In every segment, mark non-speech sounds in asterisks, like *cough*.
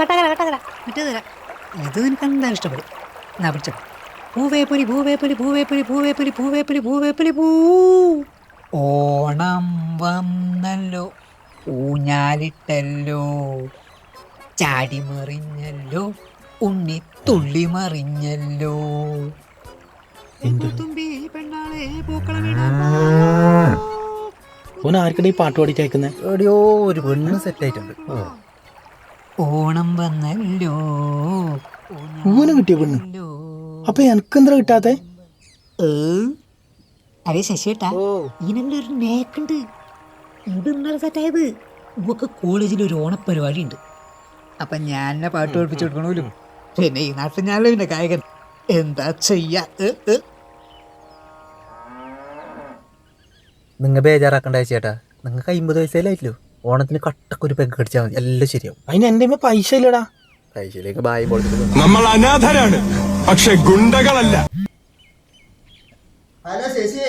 കട്ടകര കട്ടകര മറ്റേത് തരാം. ഇത് നിനക്ക് എന്തായാലും ഇഷ്ടപ്പെടും. എന്നാ പിടിച്ചോ. പൂവേപ്പൊലി പൂവേപ്പൊലി പൂവേപ്പൊലി പൂവേപ്പൊലി പൂവേപ്പൊലി പൂവേപ്പൊലി പൂ. ഓണം വന്നല്ലോ. ഊഞ്ഞാലിട്ടല്ലോ. ചാടി മറിഞ്ഞല്ലോ. ഉണ്ണി തുള്ളി മറിഞ്ഞല്ലോ. ഈ പാട്ട് പാടി കേൾക്കുന്നത് എവിടെയോ ഒരു പെണ്ണ് സെറ്റ് ആയിട്ടുണ്ട്. ഓണം വന്നല്ലോ. ഊനം കിട്ടിയ പെണ്ണ്. അപ്പൊ എനക്കെന്താ കിട്ടാത്തെ? അതെ ശശിയേട്ടാ ഒരു നേക്കുണ്ട്. ഇത് ഇന്നലെ സെറ്റായത് ഇവക്ക് കോളേജിൽ ഒരു ഓണപ്പരിപാടി ഉണ്ട് അപ്പൊ ഞാൻ എന്നെ പാട്ട് പഠിപ്പിച്ചു കൊടുക്കണമല്ലോ പിന്നെ ഈ നാട്ടിൽ ഞാനല്ലോ പിന്നെ ഗായകൻ എന്താ ചെയ്യാ. നിങ്ങൾ ബേജാറാക്കണ്ട ചേട്ടാ നിങ്ങൾക്ക് അമ്പത് വയസ്സേലായില്ലോ ഓണത്തിന് കട്ടക്ക് ഒരു പെഗ് അടിച്ചാൽ മതി. എല്ലാം ശരിയാവും. അതിന് എന്റെ അമ്മ പൈസ ഇല്ലടാ. പൈസയിലേക്ക് ബായി പൊളിച്ചിട്ട് നമ്മൾ അനാഥരാണ്. പക്ഷെ ഗുണ്ടകളല്ല. ഹലോ ശശി.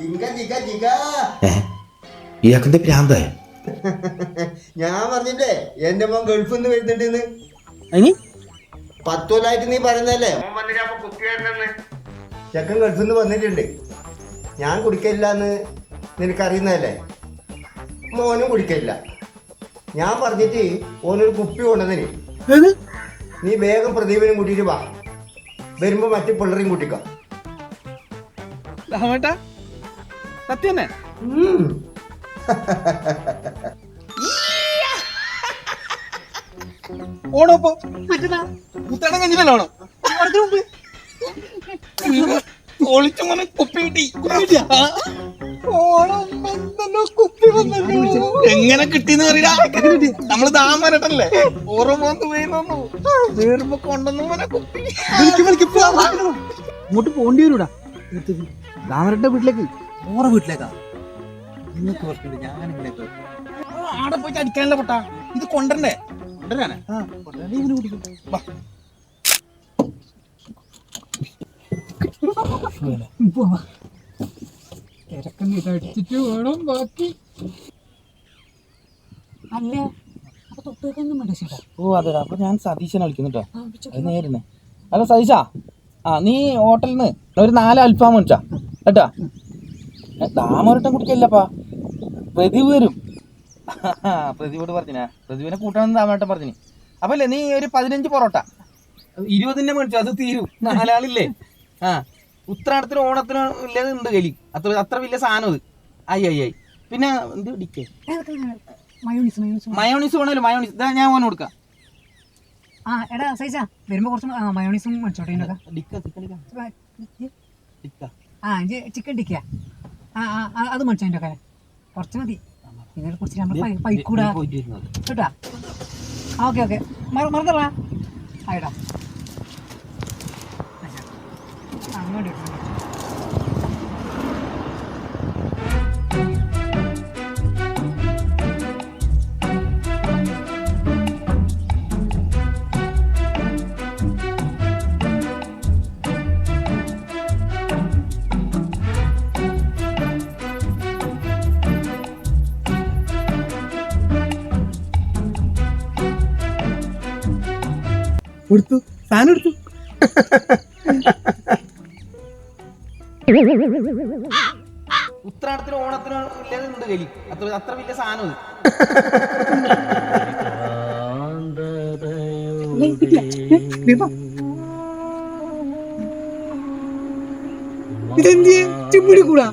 ജിങ്ക ജിങ്ക ജിങ്ക ഇയാക്കെന്ത് ഭ്രാന്തായ ഞാൻ പറഞ്ഞില്ലേ എന്റെ മോൻ ഗൾഫിൽ നിന്ന് വരുന്നുണ്ടെന്ന്. അതിന് കൊല്ലായിട്ട് നീ പറയുന്നല്ലേ ചെക്കൻ ഗൾഫിൽ നിന്ന് വന്നിട്ടുണ്ട്. ഞാൻ കുടിക്കില്ല എന്ന് നിനക്കറിയുന്നതല്ലേ? മോനും കുടിക്കില്ല ഞാൻ പറഞ്ഞിട്ട് ഓനൊരു കുപ്പി കൊണ്ടുവന്നിന്. നീ വേഗം പ്രദീപിനും കൂട്ടിയിട്ട് വാ. വരുമ്പോ മറ്റു പിള്ളേരെയും കൂട്ടിക്കാം. രാമേട്ടാ സത്യം തന്നെ ഉം. ഓണം ഇപ്പൊ കുത്തണം കഴിഞ്ഞില്ലല്ലോ ഓണം ഓണത്തിന് മുമ്പ്. ഒളിച്ചു മോനെ കുപ്പി കിട്ടി. കുപ്പി എങ്ങനെ കിട്ടിന്ന് അറിയില്ല. നമ്മൾ താമരട്ടല്ലേ ഓർമ്മ വന്ന് വീണു വീറുമ്പോ കുപ്പി. അങ്ങോട്ട് പോണ്ടി വരൂടാ. ദാമരട്ട വീട്ടിലേക്ക്. ഓറ വീട്ടിലേക്കാ. നിങ്ങൾക്ക് പ്രശ്നമില്ല ഞാൻ ആടെ പോയിട്ട് അടിക്കാനല്ല പൊട്ടാ? ഇത് കൊണ്ടണ്ടേ കൊണ്ടുവരാനാ വാ. അടിച്ചിട്ട് വേണം ബാക്കി. അല്ല ഓ അതെ അപ്പൊ ഞാൻ സതീശനെ വിളിക്കുന്നുട്ടോ അത് നേരുന്നേ ഹലോ സതീശാ? ആ നീ ഹോട്ടലിൽ നിന്ന് ഒരു നാല് അൽഫാം മേടിച്ചാ കേട്ടാ? താമരട്ടം കുടിക്കല്ലപ്പാ. പ്രതിവ് വരും. *laughs* പ്രതിവോട് പറഞ്ഞിനാ. പ്രതിവിനെ കൂട്ടണമെന്ന് താമരട്ടം പറഞ്ഞിന്. അപ്പല്ലേ നീ ഒരു പതിനഞ്ച് പൊറോട്ട. ഇരുപതിന്റെ മേടിച്ചു അത് തീരും. നാലാളില്ലേ? ആ ഉത്രാടത്തിനും ഓണത്തിനും ഇല്ലത് ഉണ്ട് കലി അത്ര അത്ര വലിയ സാധനം ഇത് ആയി ആയി ആയി. പിന്നെ എന്ത് ഡിക്കേ മയോണീസ് വേണമല്ലോ മയോണീസ്. ഇതാ ഞാൻ ഓന കൊടുക്കാം. ആ എടാ സൈസാ വരുമ്പോ കുറച്ച് മയോണീസും മേടിച്ചോട്ടെ ആ ഇത് ചിക്കൻ ടിക്ക ആ ആ, അത് മേടിച്ചോ അതിന്റെ ഒക്കെ. കുറച്ച് മതി. ഇതിനെ കുറിച്ച് നമ്മൾ പൈക്കൂടാ. കേട്ടാ? Okay okay. മറന്നറാ ആയിടാ. എടുത്തു സാധനം എടുത്തു. ഉത്രാടത്തിനും ഓണത്തിന് ഇല്ലത് ഉണ്ട് കലി അത്ര അത്ര വലിയ സാധനം ഇതെന്തിയെ? ചുമ്മിടി കൂടാ.